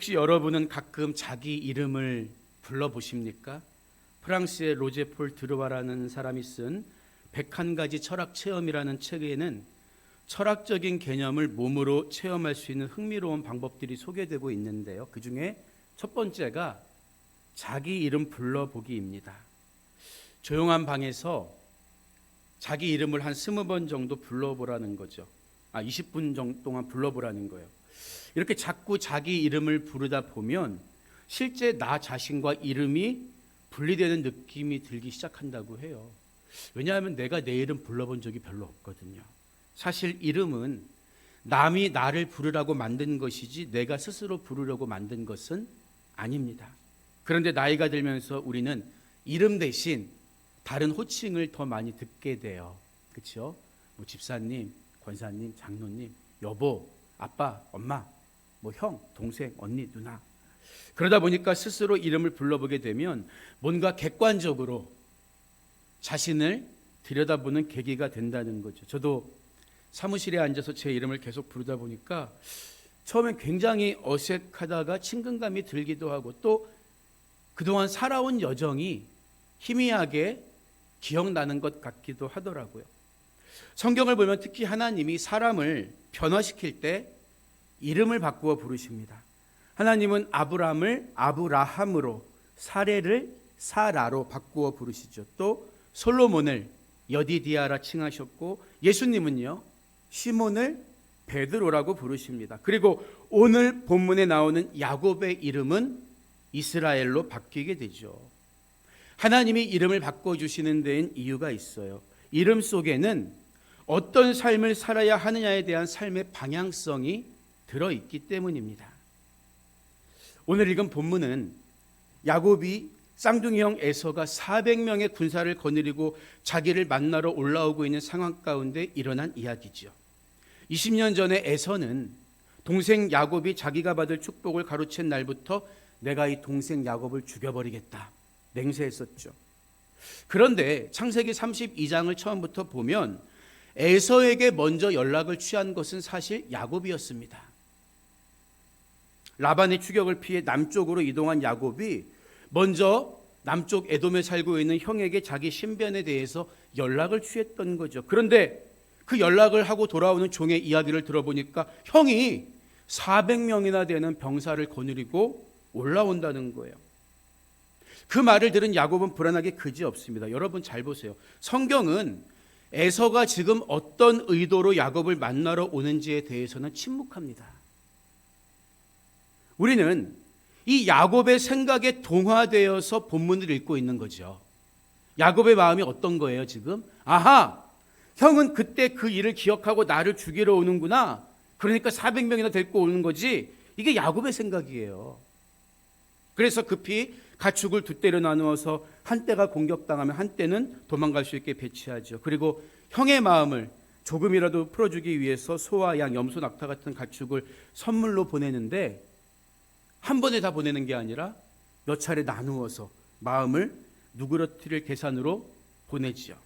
혹시 여러분은 가끔 자기 이름을 불러보십니까? 프랑스의 로제폴 드르와라는 사람이 쓴 101가지 철학 체험이라는 책에는 철학적인 개념을 몸으로 체험할 수 있는 흥미로운 방법들이 소개되고 있는데요. 그 중에 첫 번째가 자기 이름 불러보기입니다. 조용한 방에서 자기 이름을 한 스무 번 정도 불러보라는 거죠. 아, 20분 정도 동안 불러보라는 거예요. 이렇게 자꾸 자기 이름을 부르다 보면 실제 나 자신과 이름이 분리되는 느낌이 들기 시작한다고 해요. 왜냐하면 내가 내 이름 불러본 적이 별로 없거든요. 사실 이름은 남이 나를 부르라고 만든 것이지 내가 스스로 부르려고 만든 것은 아닙니다. 그런데 나이가 들면서 우리는 이름 대신 다른 호칭을 더 많이 듣게 돼요. 그렇죠? 뭐 집사님, 권사님, 장로님, 여보, 아빠, 엄마, 뭐 형, 동생, 언니, 누나. 그러다 보니까 스스로 이름을 불러보게 되면 뭔가 객관적으로 자신을 들여다보는 계기가 된다는 거죠. 저도 사무실에 앉아서 제 이름을 계속 부르다 보니까 처음엔 굉장히 어색하다가 친근감이 들기도 하고 또 그동안 살아온 여정이 희미하게 기억나는 것 같기도 하더라고요. 성경을 보면 특히 하나님이 사람을 변화시킬 때 이름을 바꾸어 부르십니다. 하나님은 아브람을 아브라함으로 사례를 사라로 바꾸어 부르시죠. 또 솔로몬을 여디디아라 칭하셨고 예수님은요 시몬을 베드로라고 부르십니다. 그리고 오늘 본문에 나오는 야곱의 이름은 이스라엘로 바뀌게 되죠. 하나님이 이름을 바꿔 주시는 데엔 이유가 있어요. 이름 속에는 어떤 삶을 살아야 하느냐에 대한 삶의 방향성이 들어 있기 때문입니다. 오늘 읽은 본문은 야곱이 쌍둥이 형 에서가 400명의 군사를 거느리고 자기를 만나러 올라오고 있는 상황 가운데 일어난 이야기지요. 20년 전에 에서는 동생 야곱이 자기가 받을 축복을 가로챈 날부터 내가 이 동생 야곱을 죽여버리겠다 맹세했었죠. 그런데 창세기 32장을 처음부터 보면 에서에게 먼저 연락을 취한 것은 사실 야곱이었습니다. 라반의 추격을 피해 남쪽으로 이동한 야곱이 먼저 남쪽 에돔에 살고 있는 형에게 자기 신변에 대해서 연락을 취했던 거죠. 그런데 그 연락을 하고 돌아오는 종의 이야기를 들어보니까 형이 400명이나 되는 병사를 거느리고 올라온다는 거예요. 그 말을 들은 야곱은 불안하게 그지 없습니다. 여러분 잘 보세요. 성경은 에서가 지금 어떤 의도로 야곱을 만나러 오는지에 대해서는 침묵합니다. 우리는 이 야곱의 생각에 동화되어서 본문을 읽고 있는 거죠. 야곱의 마음이 어떤 거예요, 지금? 아하! 형은 그때 그 일을 기억하고 나를 죽이러 오는구나. 그러니까 400명이나 데리고 오는 거지. 이게 야곱의 생각이에요. 그래서 급히 가축을 두 대로 나누어서 한때가 공격당하면 한때는 도망갈 수 있게 배치하죠. 그리고 형의 마음을 조금이라도 풀어주기 위해서 소와 양, 염소, 낙타 같은 가축을 선물로 보내는데 한 번에 다 보내는 게 아니라 몇 차례 나누어서 마음을 누그러뜨릴 계산으로 보내지요.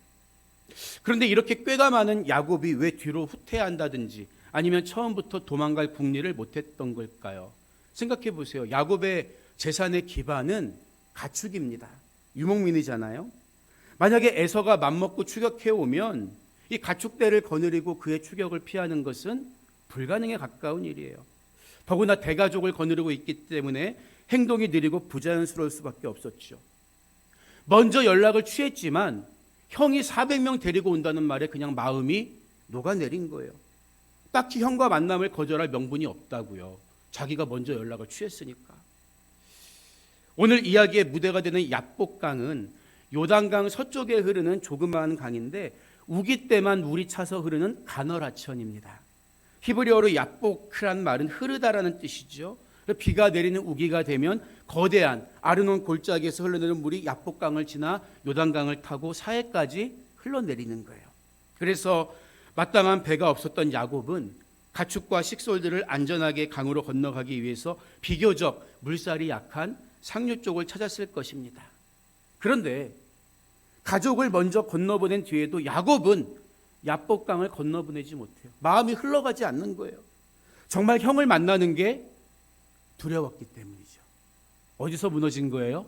그런데 이렇게 꾀가 많은 야곱이 왜 뒤로 후퇴한다든지 아니면 처음부터 도망갈 궁리를 못했던 걸까요? 생각해 보세요. 야곱의 재산의 기반은 가축입니다. 유목민이잖아요. 만약에 에서가 맘먹고 추격해 오면 이 가축대를 거느리고 그의 추격을 피하는 것은 불가능에 가까운 일이에요. 더구나 대가족을 거느리고 있기 때문에 행동이 느리고 부자연스러울 수밖에 없었죠. 먼저 연락을 취했지만 형이 400명 데리고 온다는 말에 그냥 마음이 녹아내린 거예요. 딱히 형과 만남을 거절할 명분이 없다고요. 자기가 먼저 연락을 취했으니까. 오늘 이야기의 무대가 되는 야복강은 요단강 서쪽에 흐르는 조그마한 강인데 우기 때만 물이 차서 흐르는 가너라천입니다. 히브리어로 야복크란 말은 흐르다라는 뜻이죠. 비가 내리는 우기가 되면 거대한 아르논 골짜기에서 흘러내리는 물이 야복강을 지나 요단강을 타고 사해까지 흘러내리는 거예요. 그래서 마땅한 배가 없었던 야곱은 가축과 식솔들을 안전하게 강으로 건너가기 위해서 비교적 물살이 약한 상류 쪽을 찾았을 것입니다. 그런데 가족을 먼저 건너보낸 뒤에도 야곱은 야복강을 건너보내지 못해요. 마음이 흘러가지 않는 거예요. 정말 형을 만나는 게 두려웠기 때문이죠. 어디서 무너진 거예요?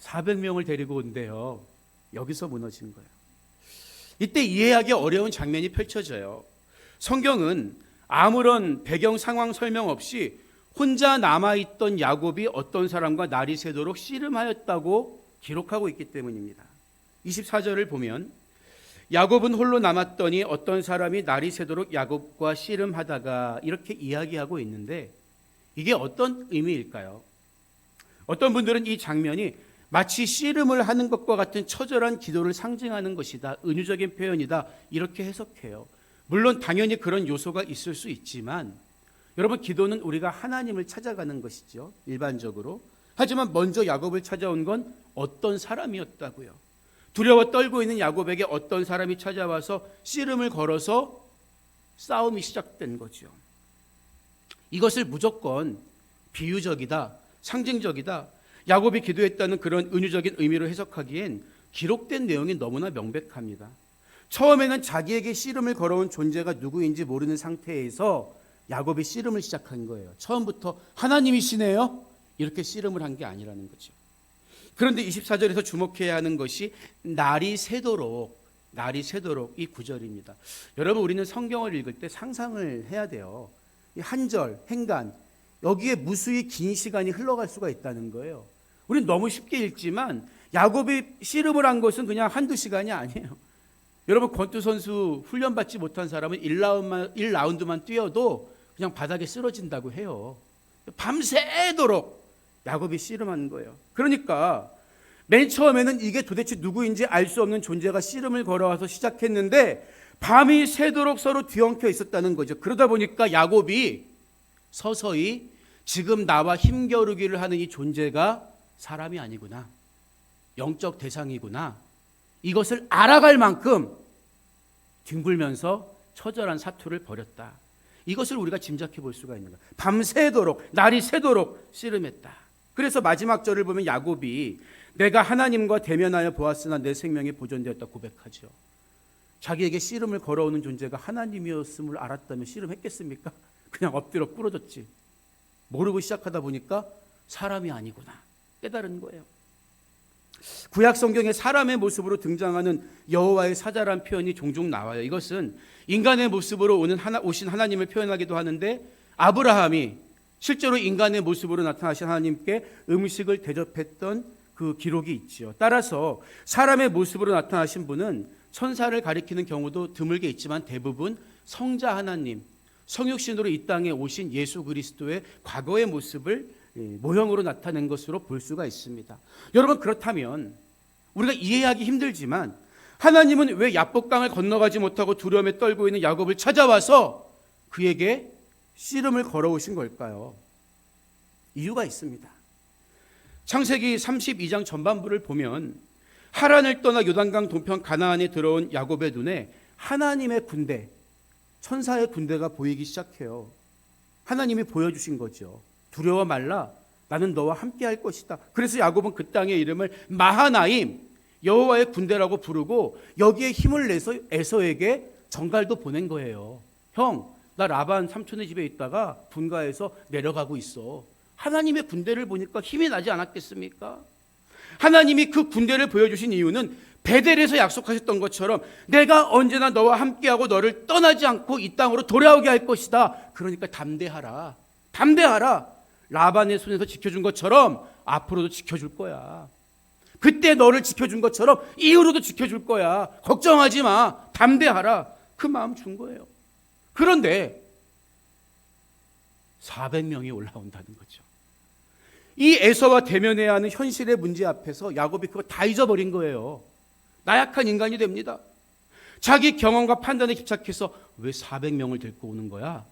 400명을 데리고 온대요. 여기서 무너진 거예요. 이때 이해하기 어려운 장면이 펼쳐져요. 성경은 아무런 배경 상황 설명 없이 혼자 남아있던 야곱이 어떤 사람과 날이 새도록 씨름하였다고 기록하고 있기 때문입니다. 24절을 보면 야곱은 홀로 남았더니 어떤 사람이 날이 새도록 야곱과 씨름하다가 이렇게 이야기하고 있는데 이게 어떤 의미일까요? 어떤 분들은 이 장면이 마치 씨름을 하는 것과 같은 처절한 기도를 상징하는 것이다. 은유적인 표현이다. 이렇게 해석해요. 물론 당연히 그런 요소가 있을 수 있지만 여러분 기도는 우리가 하나님을 찾아가는 것이죠. 일반적으로. 하지만 먼저 야곱을 찾아온 건 어떤 사람이었다고요. 두려워 떨고 있는 야곱에게 어떤 사람이 찾아와서 씨름을 걸어서 싸움이 시작된 거죠. 이것을 무조건 비유적이다, 상징적이다, 야곱이 기도했다는 그런 은유적인 의미로 해석하기엔 기록된 내용이 너무나 명백합니다. 처음에는 자기에게 씨름을 걸어온 존재가 누구인지 모르는 상태에서 야곱이 씨름을 시작한 거예요. 처음부터 하나님이시네요. 이렇게 씨름을 한 게 아니라는 거죠. 그런데 24절에서 주목해야 하는 것이 날이 새도록 날이 새도록 이 구절입니다. 여러분 우리는 성경을 읽을 때 상상을 해야 돼요. 이 한절, 행간 여기에 무수히 긴 시간이 흘러갈 수가 있다는 거예요. 우리는 너무 쉽게 읽지만 야곱이 씨름을 한 것은 그냥 한두 시간이 아니에요. 여러분 권투 선수 훈련 받지 못한 사람은 1라운드만 1라운드만 뛰어도 그냥 바닥에 쓰러진다고 해요. 밤새도록 야곱이 씨름한 거예요. 그러니까 맨 처음에는 이게 도대체 누구인지 알 수 없는 존재가 씨름을 걸어와서 시작했는데 밤이 새도록 서로 뒤엉켜 있었다는 거죠. 그러다 보니까 야곱이 서서히 지금 나와 힘겨루기를 하는 이 존재가 사람이 아니구나. 영적 대상이구나. 이것을 알아갈 만큼 뒹굴면서 처절한 사투를 벌였다. 이것을 우리가 짐작해 볼 수가 있는 거야. 밤새도록 날이 새도록 씨름했다. 그래서 마지막 절을 보면 야곱이 내가 하나님과 대면하여 보았으나 내 생명이 보존되었다 고백하죠. 자기에게 씨름을 걸어오는 존재가 하나님이었음을 알았다면 씨름했겠습니까? 그냥 엎드려 부러졌지. 모르고 시작하다 보니까 사람이 아니구나 깨달은 거예요. 구약 성경에 사람의 모습으로 등장하는 여호와의 사자란 표현이 종종 나와요. 이것은 인간의 모습으로 오는 하나, 오신 하나님을 표현하기도 하는데 아브라함이 실제로 인간의 모습으로 나타나신 하나님께 음식을 대접했던 그 기록이 있지요. 따라서 사람의 모습으로 나타나신 분은 천사를 가리키는 경우도 드물게 있지만 대부분 성자 하나님, 성육신으로 이 땅에 오신 예수 그리스도의 과거의 모습을 예, 모형으로 나타낸 것으로 볼 수가 있습니다. 여러분 그렇다면 우리가 이해하기 힘들지만 하나님은 왜 야복강을 건너가지 못하고 두려움에 떨고 있는 야곱을 찾아와서 그에게 씨름을 걸어오신 걸까요? 이유가 있습니다. 창세기 32장 전반부를 보면 하란을 떠나 요단강 동편 가나안에 들어온 야곱의 눈에 하나님의 군대, 천사의 군대가 보이기 시작해요. 하나님이 보여주신 거죠. 두려워 말라. 나는 너와 함께 할 것이다. 그래서 야곱은 그 땅의 이름을 마하나임, 여호와의 군대라고 부르고 여기에 힘을 내서 에서에게 정갈도 보낸 거예요. 형, 나 라반 삼촌의 집에 있다가 분가해서 내려가고 있어. 하나님의 군대를 보니까 힘이 나지 않았겠습니까? 하나님이 그 군대를 보여주신 이유는 베델에서 약속하셨던 것처럼 내가 언제나 너와 함께하고 너를 떠나지 않고 이 땅으로 돌아오게 할 것이다. 그러니까 담대하라. 담대하라. 라반의 손에서 지켜준 것처럼 앞으로도 지켜줄 거야. 그때 너를 지켜준 것처럼 이후로도 지켜줄 거야. 걱정하지 마. 담대하라. 그 마음 준 거예요. 그런데 400명이 올라온다는 거죠. 이 에서와 대면해야 하는 현실의 문제 앞에서 야곱이 그거 다 잊어버린 거예요. 나약한 인간이 됩니다. 자기 경험과 판단에 집착해서 왜 400명을 데리고 오는 거야?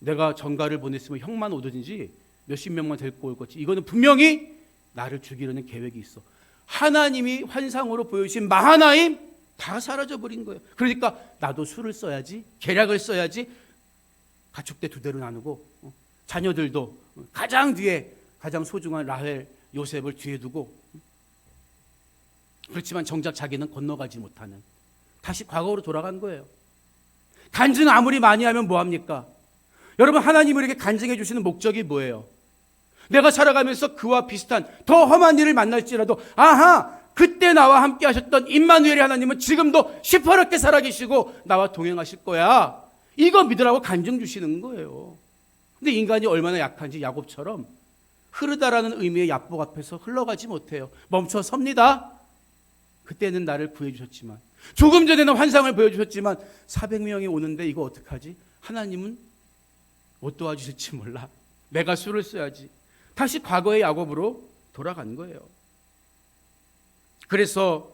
내가 전가를 보냈으면 형만 오든지 몇십 명만 데리고 올 거지. 이거는 분명히 나를 죽이려는 계획이 있어. 하나님이 환상으로 보여주신 마하나임 다 사라져 버린 거예요. 그러니까 나도 술을 써야지, 계략을 써야지. 가축대 두 대로 나누고 어, 자녀들도 가장 뒤에 가장 소중한 라헬 요셉을 뒤에 두고 그렇지만 정작 자기는 건너가지 못하는 다시 과거로 돌아간 거예요. 간증 아무리 많이 하면 뭐 합니까? 여러분 하나님 우리에게 간증해 주시는 목적이 뭐예요? 내가 살아가면서 그와 비슷한 더 험한 일을 만날지라도 아하 그때 나와 함께 하셨던 임마누엘의 하나님은 지금도 시퍼렇게 살아계시고 나와 동행하실 거야. 이거 믿으라고 간증 주시는 거예요. 근데 인간이 얼마나 약한지 야곱처럼 흐르다라는 의미의 야복 앞에서 흘러가지 못해요. 멈춰 섭니다. 그때는 나를 구해 주셨지만 조금 전에는 환상을 보여 주셨지만 400명이 오는데 이거 어떡하지? 하나님은 못 도와주실지 몰라. 내가 술을 써야지. 다시 과거의 야곱으로 돌아간 거예요. 그래서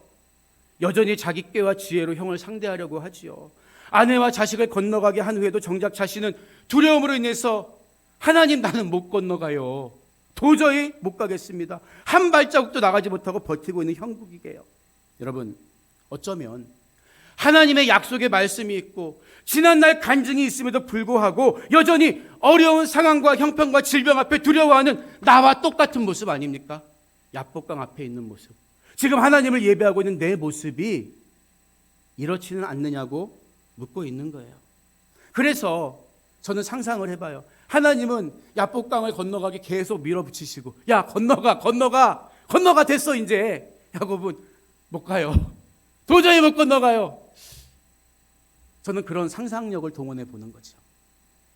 여전히 자기 꾀와 지혜로 형을 상대하려고 하지요. 아내와 자식을 건너가게 한 후에도 정작 자신은 두려움으로 인해서 하나님 나는 못 건너가요. 도저히 못 가겠습니다. 한 발자국도 나가지 못하고 버티고 있는 형국이게요. 여러분, 어쩌면 하나님의 약속의 말씀이 있고 지난날 간증이 있음에도 불구하고 여전히 어려운 상황과 형편과 질병 앞에 두려워하는 나와 똑같은 모습 아닙니까? 야복강 앞에 있는 모습. 지금 하나님을 예배하고 있는 내 모습이 이렇지는 않느냐고 묻고 있는 거예요. 그래서 저는 상상을 해봐요. 하나님은 야복강을 건너가게 계속 밀어붙이시고, 야 건너가 건너가 건너가 됐어 이제 야곱은 못 가요. 도저히 못 건너가요. 저는 그런 상상력을 동원해 보는 거죠.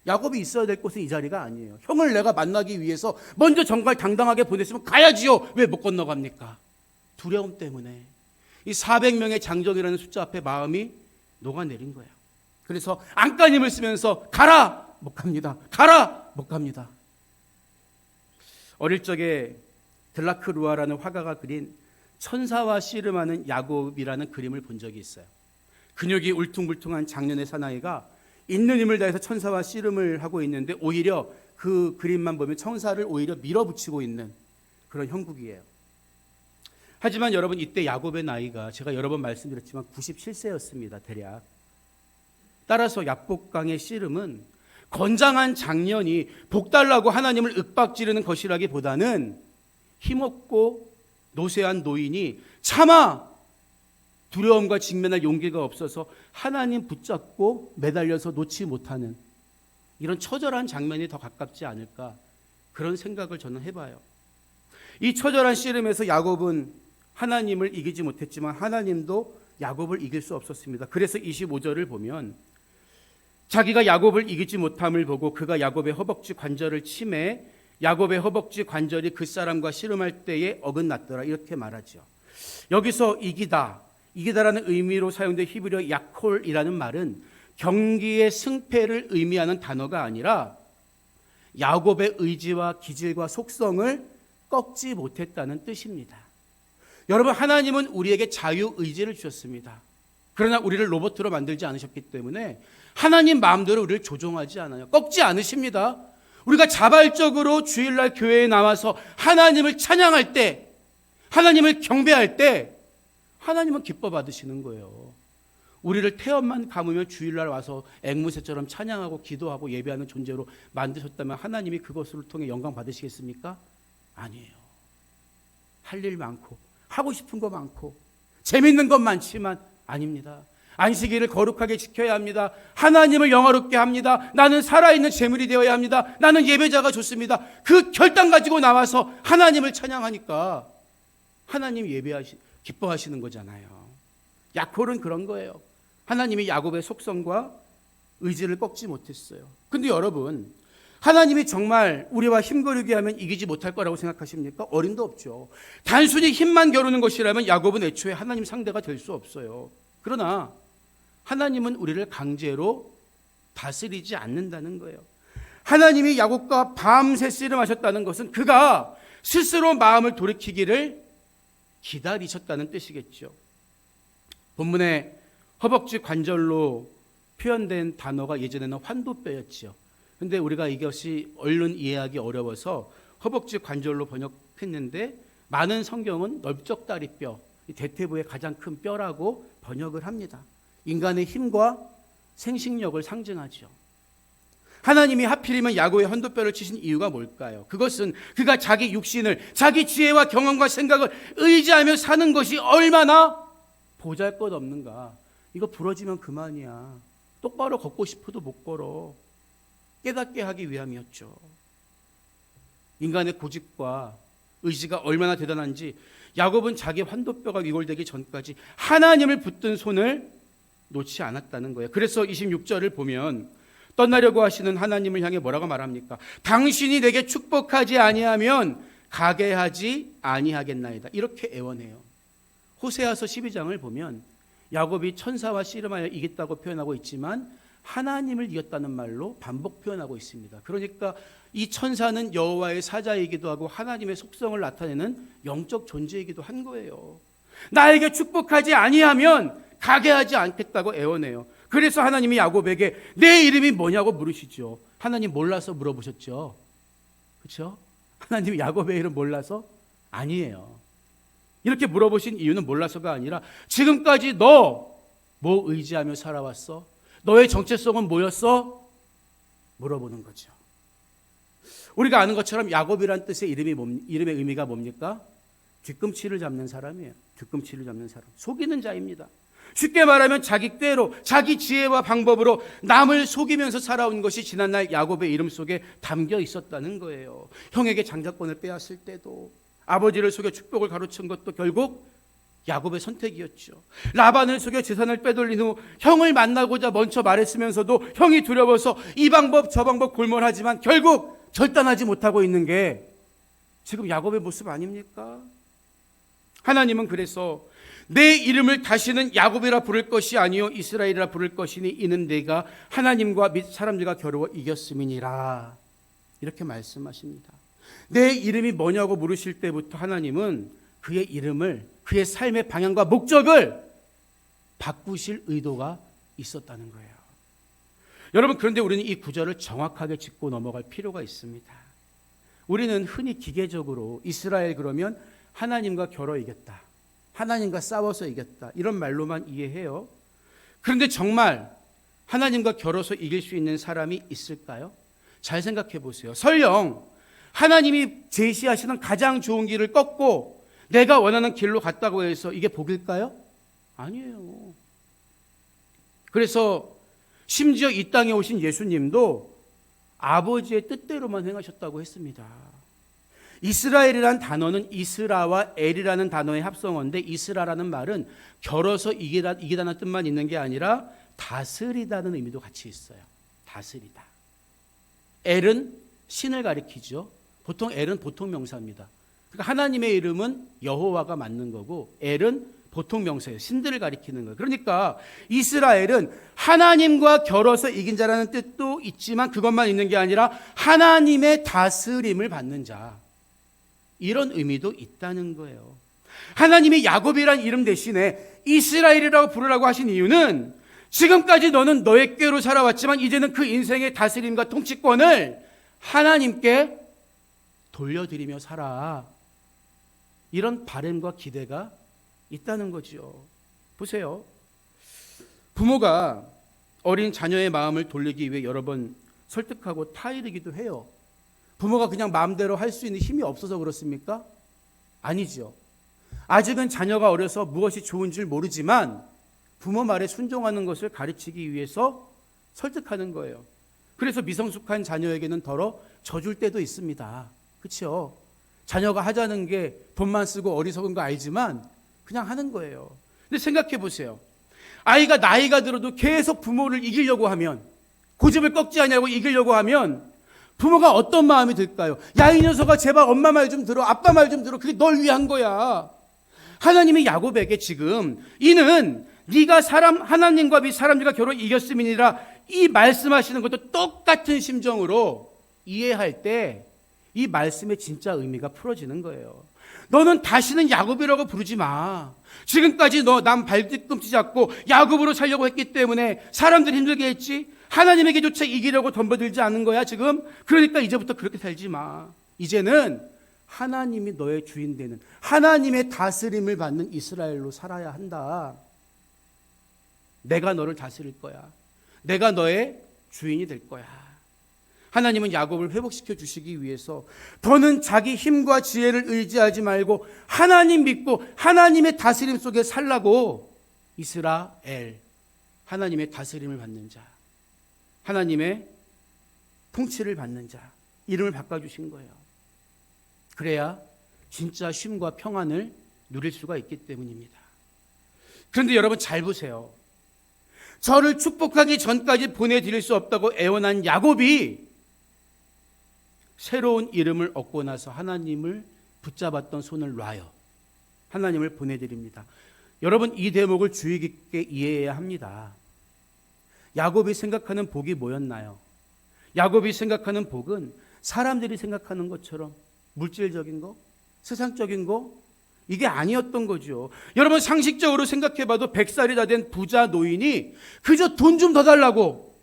야곱이 있어야 될 곳은 이 자리가 아니에요. 형을 내가 만나기 위해서 먼저 정말 당당하게 보냈으면 가야지요. 왜 못 건너갑니까? 두려움 때문에 이 400명의 장정이라는 숫자 앞에 마음이 녹아내린 거예요. 그래서 안간힘을 쓰면서 가라 못 갑니다. 가라 못 갑니다. 어릴 적에 들라크 루아라는 화가가 그린 천사와 씨름하는 야곱이라는 그림을 본 적이 있어요. 근육이 울퉁불퉁한 장년의 사나이가 있는 힘을 다해서 천사와 씨름을 하고 있는데 오히려 그 그림만 보면 천사를 오히려 밀어붙이고 있는 그런 형국이에요. 하지만 여러분 이때 야곱의 나이가 제가 여러 번 말씀드렸지만 97세였습니다. 대략. 따라서 야복강의 씨름은 건장한 장년이 복달라고 하나님을 윽박지르는 것이라기보다는 힘없고 노쇠한 노인이 차마 두려움과 직면할 용기가 없어서 하나님 붙잡고 매달려서 놓지 못하는 이런 처절한 장면이 더 가깝지 않을까 그런 생각을 저는 해봐요. 이 처절한 씨름에서 야곱은 하나님을 이기지 못했지만 하나님도 야곱을 이길 수 없었습니다. 그래서 25절을 보면 자기가 야곱을 이기지 못함을 보고 그가 야곱의 허벅지 관절을 침해 야곱의 허벅지 관절이 그 사람과 씨름할 때에 어긋났더라 이렇게 말하죠. 여기서 이기다 이기다라는 의미로 사용된 히브리어 야콜이라는 말은 경기의 승패를 의미하는 단어가 아니라 야곱의 의지와 기질과 속성을 꺾지 못했다는 뜻입니다. 여러분 하나님은 우리에게 자유 의지를 주셨습니다. 그러나 우리를 로봇으로 만들지 않으셨기 때문에 하나님 마음대로 우리를 조종하지 않아요. 꺾지 않으십니다. 우리가 자발적으로 주일날 교회에 나와서 하나님을 찬양할 때, 하나님을 경배할 때, 하나님은 기뻐 받으시는 거예요. 우리를 태연만 감으면 주일날 와서 앵무새처럼 찬양하고 기도하고 예배하는 존재로 만드셨다면 하나님이 그것을 통해 영광 받으시겠습니까? 아니에요. 할 일 많고, 하고 싶은 거 많고, 재밌는 것 많지만 아닙니다. 안식일을 거룩하게 지켜야 합니다. 하나님을 영화롭게 합니다. 나는 살아있는 재물이 되어야 합니다. 나는 예배자가 좋습니다. 그 결단 가지고 나와서 하나님을 찬양하니까 하나님 예배하시, 기뻐하시는 거잖아요. 야콜은 그런 거예요. 하나님이 야곱의 속성과 의지를 꺾지 못했어요. 근데 여러분, 하나님이 정말 우리와 힘거리게 하면 이기지 못할 거라고 생각하십니까? 어림도 없죠. 단순히 힘만 겨루는 것이라면 야곱은 애초에 하나님 상대가 될 수 없어요. 그러나 하나님은 우리를 강제로 다스리지 않는다는 거예요. 하나님이 야곱과 밤새 씨름하셨다는 것은 그가 스스로 마음을 돌이키기를 기다리셨다는 뜻이겠죠. 본문에 허벅지 관절로 표현된 단어가 예전에는 환도뼈였지요. 근데 우리가 이것이 얼른 이해하기 어려워서 허벅지 관절로 번역했는데 많은 성경은 넓적다리뼈 이 대퇴부의 가장 큰 뼈라고 번역을 합니다. 인간의 힘과 생식력을 상징하죠. 하나님이 하필이면 야고의 헌도뼈를 치신 이유가 뭘까요? 그것은 그가 자기 육신을 자기 지혜와 경험과 생각을 의지하며 사는 것이 얼마나 보잘것없는가. 이거 부러지면 그만이야. 똑바로 걷고 싶어도 못 걸어. 깨닫게 하기 위함이었죠. 인간의 고집과 의지가 얼마나 대단한지 야곱은 자기 환도뼈가 위골되기 전까지 하나님을 붙든 손을 놓지 않았다는 거예요. 그래서 26절을 보면 떠나려고 하시는 하나님을 향해 뭐라고 말합니까? 당신이 내게 축복하지 아니하면 가게 하지 아니하겠나이다. 이렇게 애원해요. 호세아서 12장을 보면 야곱이 천사와 씨름하여 이겼다고 표현하고 있지만 하나님을 이겼다는 말로 반복 표현하고 있습니다. 그러니까 이 천사는 여호와의 사자이기도 하고 하나님의 속성을 나타내는 영적 존재이기도 한 거예요. 나에게 축복하지 아니하면 가게 하지 않겠다고 애원해요. 그래서 하나님이 야곱에게 내 이름이 뭐냐고 물으시죠. 하나님 몰라서 물어보셨죠. 그렇죠? 하나님이 야곱의 이름 몰라서 아니에요. 이렇게 물어보신 이유는 몰라서가 아니라 지금까지 너 뭐 의지하며 살아왔어? 너의 정체성은 뭐였어? 물어보는 거죠. 우리가 아는 것처럼 야곱이란 뜻의 이름이 뭡, 이름의 의미가 뭡니까? 뒤꿈치를 잡는 사람이에요. 뒤꿈치를 잡는 사람. 속이는 자입니다. 쉽게 말하면 자기 꾀로 자기 지혜와 방법으로 남을 속이면서 살아온 것이 지난날 야곱의 이름 속에 담겨 있었다는 거예요. 형에게 장자권을 빼앗을 때도 아버지를 속여 축복을 가로챈 것도 결국 야곱의 선택이었죠. 라반을 속여 재산을 빼돌린 후 형을 만나고자 먼저 말했으면서도 형이 두려워서 이 방법 저 방법 골몰하지만 결국 절단하지 못하고 있는 게 지금 야곱의 모습 아닙니까? 하나님은 그래서 내 이름을 다시는 야곱이라 부를 것이 아니요 이스라엘이라 부를 것이니 이는 내가 하나님과 및 사람들과 겨루어 이겼음이니라 이렇게 말씀하십니다. 내 이름이 뭐냐고 물으실 때부터 하나님은 그의 이름을 그의 삶의 방향과 목적을 바꾸실 의도가 있었다는 거예요. 여러분 그런데 우리는 이 구절을 정확하게 짚고 넘어갈 필요가 있습니다. 우리는 흔히 기계적으로 이스라엘 그러면 하나님과 겨뤄 이겼다. 하나님과 싸워서 이겼다. 이런 말로만 이해해요. 그런데 정말 하나님과 겨뤄서 이길 수 있는 사람이 있을까요? 잘 생각해 보세요. 설령 하나님이 제시하시는 가장 좋은 길을 꺾고 내가 원하는 길로 갔다고 해서 이게 복일까요? 아니에요. 그래서 심지어 이 땅에 오신 예수님도 아버지의 뜻대로만 행하셨다고 했습니다. 이스라엘이란 단어는 이스라와 엘이라는 단어의 합성어인데 이스라라는 말은 결어서 이기다, 이기다는 뜻만 있는 게 아니라 다스리다는 의미도 같이 있어요. 다스리다. 엘은 신을 가리키죠. 보통 엘은 보통 명사입니다. 그러니까 하나님의 이름은 여호와가 맞는 거고 엘은 보통 명사예요. 신들을 가리키는 거예요. 그러니까 이스라엘은 하나님과 결어서 이긴 자라는 뜻도 있지만 그것만 있는 게 아니라 하나님의 다스림을 받는 자. 이런 의미도 있다는 거예요. 하나님이 야곱이란 이름 대신에 이스라엘이라고 부르라고 하신 이유는 지금까지 너는 너의 꾀로 살아왔지만 이제는 그 인생의 다스림과 통치권을 하나님께 돌려드리며 살아. 이런 바램과 기대가 있다는 거지요. 보세요. 부모가 어린 자녀의 마음을 돌리기 위해 여러 번 설득하고 타이르기도 해요. 부모가 그냥 마음대로 할 수 있는 힘이 없어서 그렇습니까? 아니죠. 아직은 자녀가 어려서 무엇이 좋은 줄 모르지만 부모 말에 순종하는 것을 가르치기 위해서 설득하는 거예요. 그래서 미성숙한 자녀에게는 덜어 져줄 때도 있습니다. 그렇죠? 자녀가 하자는 게 돈만 쓰고 어리석은 거 알지만 그냥 하는 거예요. 근데 생각해 보세요. 아이가 나이가 들어도 계속 부모를 이기려고 하면 고집을 꺾지 않냐고 이기려고 하면 부모가 어떤 마음이 들까요? 야 이 녀석아 제발 엄마 말 좀 들어 아빠 말 좀 들어 그게 널 위한 거야. 하나님이 야곱에게 지금 이는 네가 사람 하나님과 비 사람들과 결혼 이겼음이니라 이 말씀하시는 것도 똑같은 심정으로 이해할 때 이 말씀의 진짜 의미가 풀어지는 거예요. 너는 다시는 야곱이라고 부르지 마. 지금까지 너 남 발뒤꿈치 잡고 야곱으로 살려고 했기 때문에 사람들 힘들게 했지. 하나님에게조차 이기려고 덤벼들지 않은 거야 지금. 그러니까 이제부터 그렇게 살지 마. 이제는 하나님이 너의 주인 되는 하나님의 다스림을 받는 이스라엘로 살아야 한다. 내가 너를 다스릴 거야. 내가 너의 주인이 될 거야. 하나님은 야곱을 회복시켜 주시기 위해서 더는 자기 힘과 지혜를 의지하지 말고 하나님 믿고 하나님의 다스림 속에 살라고 이스라엘 하나님의 다스림을 받는 자 하나님의 통치를 받는 자 이름을 바꿔 주신 거예요. 그래야 진짜 쉼과 평안을 누릴 수가 있기 때문입니다. 그런데 여러분 잘 보세요. 저를 축복하기 전까지 보내드릴 수 없다고 애원한 야곱이 새로운 이름을 얻고 나서 하나님을 붙잡았던 손을 놔요. 하나님을 보내드립니다. 여러분 이 대목을 주의 깊게 이해해야 합니다. 야곱이 생각하는 복이 뭐였나요? 야곱이 생각하는 복은 사람들이 생각하는 것처럼 물질적인 거, 세상적인 거, 이게 아니었던 거죠. 여러분 상식적으로 생각해봐도 100살이 다 된 부자 노인이 그저 돈 좀 더 달라고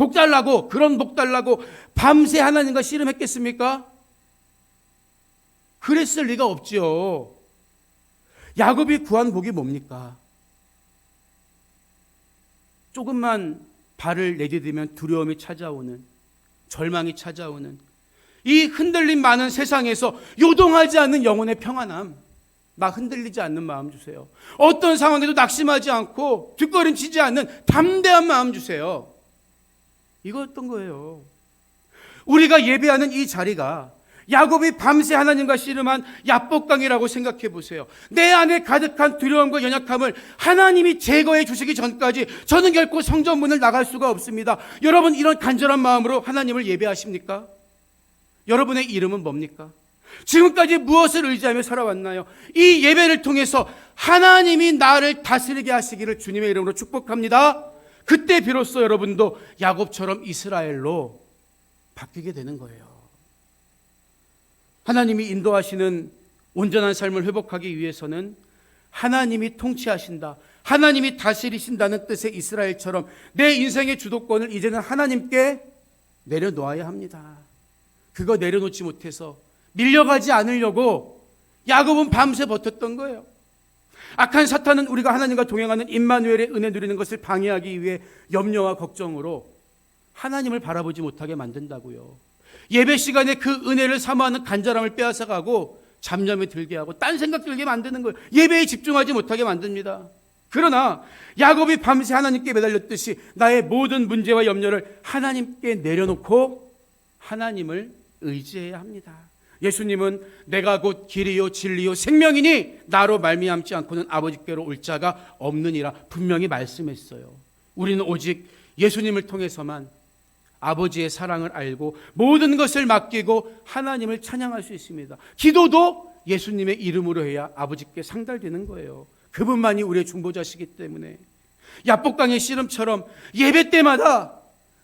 복 달라고 그런 복 달라고 밤새 하나님과 씨름했겠습니까? 그랬을 리가 없지요. 야곱이 구한 복이 뭡니까? 조금만 발을 내디디면 두려움이 찾아오는 절망이 찾아오는 이 흔들림 많은 세상에서 요동하지 않는 영혼의 평안함. 나 흔들리지 않는 마음 주세요. 어떤 상황에도 낙심하지 않고 뒷걸음치지 않는 담대한 마음 주세요. 이거였던 거예요. 우리가 예배하는 이 자리가 야곱이 밤새 하나님과 씨름한 야복강이라고 생각해 보세요. 내 안에 가득한 두려움과 연약함을 하나님이 제거해 주시기 전까지 저는 결코 성전문을 나갈 수가 없습니다. 여러분 이런 간절한 마음으로 하나님을 예배하십니까? 여러분의 이름은 뭡니까? 지금까지 무엇을 의지하며 살아왔나요? 이 예배를 통해서 하나님이 나를 다스리게 하시기를 주님의 이름으로 축복합니다. 그때 비로소 여러분도 야곱처럼 이스라엘로 바뀌게 되는 거예요. 하나님이 인도하시는 온전한 삶을 회복하기 위해서는 하나님이 통치하신다. 하나님이 다스리신다는 뜻의 이스라엘처럼 내 인생의 주도권을 이제는 하나님께 내려놓아야 합니다. 그거 내려놓지 못해서 밀려가지 않으려고 야곱은 밤새 버텼던 거예요. 악한 사탄은 우리가 하나님과 동행하는 임마누엘의 은혜 누리는 것을 방해하기 위해 염려와 걱정으로 하나님을 바라보지 못하게 만든다고요. 예배 시간에 그 은혜를 사모하는 간절함을 빼앗아가고 잡념에 들게 하고 딴 생각 들게 만드는 거예요. 예배에 집중하지 못하게 만듭니다. 그러나 야곱이 밤새 하나님께 매달렸듯이 나의 모든 문제와 염려를 하나님께 내려놓고 하나님을 의지해야 합니다. 예수님은 내가 곧 길이요 진리요 생명이니 나로 말미암지 않고는 아버지께로 올 자가 없느니라 분명히 말씀했어요. 우리는 오직 예수님을 통해서만 아버지의 사랑을 알고 모든 것을 맡기고 하나님을 찬양할 수 있습니다. 기도도 예수님의 이름으로 해야 아버지께 상달되는 거예요. 그분만이 우리의 중보자시기 때문에 야복강의 씨름처럼 예배 때마다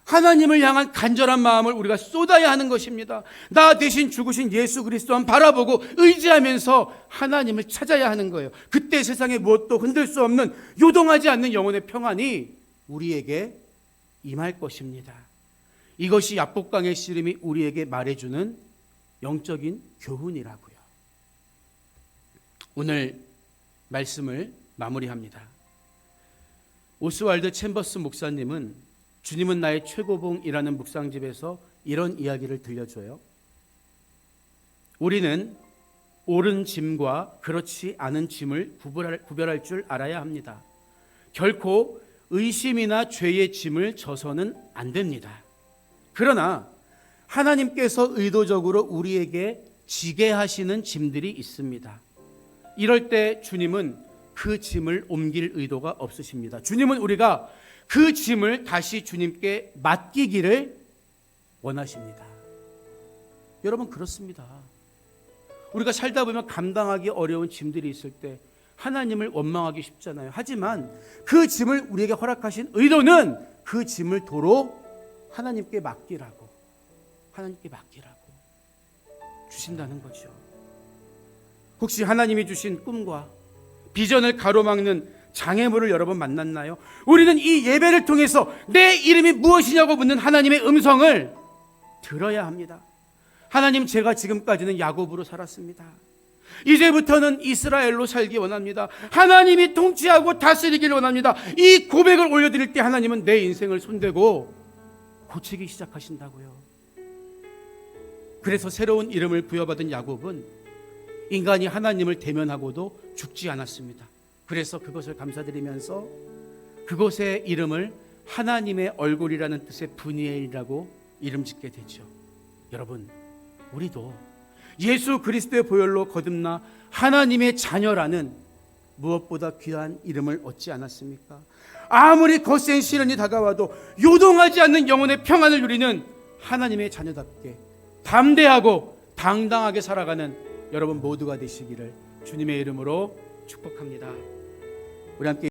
하나님을 향한 간절한 마음을 우리가 쏟아야 하는 것입니다. 나 대신 죽으신 예수 그리스도만 바라보고 의지하면서 하나님을 찾아야 하는 거예요. 그때 세상에 무엇도 흔들 수 없는 요동하지 않는 영혼의 평안이 우리에게 임할 것입니다. 이것이 야복강의 씨름이 우리에게 말해주는 영적인 교훈이라고요. 오늘 말씀을 마무리합니다. 오스왈드 챔버스 목사님은 주님은 나의 최고봉이라는 묵상집에서 이런 이야기를 들려줘요. 우리는 옳은 짐과 그렇지 않은 짐을 구별할, 구별할 줄 알아야 합니다. 결코 의심이나 죄의 짐을 져서는 안 됩니다. 그러나 하나님께서 의도적으로 우리에게 지게 하시는 짐들이 있습니다. 이럴 때 주님은 그 짐을 옮길 의도가 없으십니다. 주님은 우리가 그 짐을 다시 주님께 맡기기를 원하십니다. 여러분 그렇습니다. 우리가 살다 보면 감당하기 어려운 짐들이 있을 때 하나님을 원망하기 쉽잖아요. 하지만 그 짐을 우리에게 허락하신 의도는 그 짐을 도로 하나님께 맡기라고 하나님께 맡기라고 주신다는 거죠. 혹시 하나님이 주신 꿈과 비전을 가로막는 장애물을 여러 번 만났나요? 우리는 이 예배를 통해서 내 이름이 무엇이냐고 묻는 하나님의 음성을 들어야 합니다. 하나님 제가 지금까지는 야곱으로 살았습니다. 이제부터는 이스라엘로 살기 원합니다. 하나님이 통치하고 다스리기를 원합니다. 이 고백을 올려드릴 때 하나님은 내 인생을 손대고 고치기 시작하신다고요. 그래서 새로운 이름을 부여받은 야곱은 인간이 하나님을 대면하고도 죽지 않았습니다. 그래서 그것을 감사드리면서 그곳의 이름을 하나님의 얼굴이라는 뜻의 분이엘이라고 이름 짓게 되죠. 여러분, 우리도 예수 그리스도의 보혈로 거듭나 하나님의 자녀라는 무엇보다 귀한 이름을 얻지 않았습니까? 아무리 거센 시련이 다가와도 요동하지 않는 영혼의 평안을 누리는 하나님의 자녀답게 담대하고 당당하게 살아가는 여러분 모두가 되시기를 주님의 이름으로 축복합니다. 우리 함께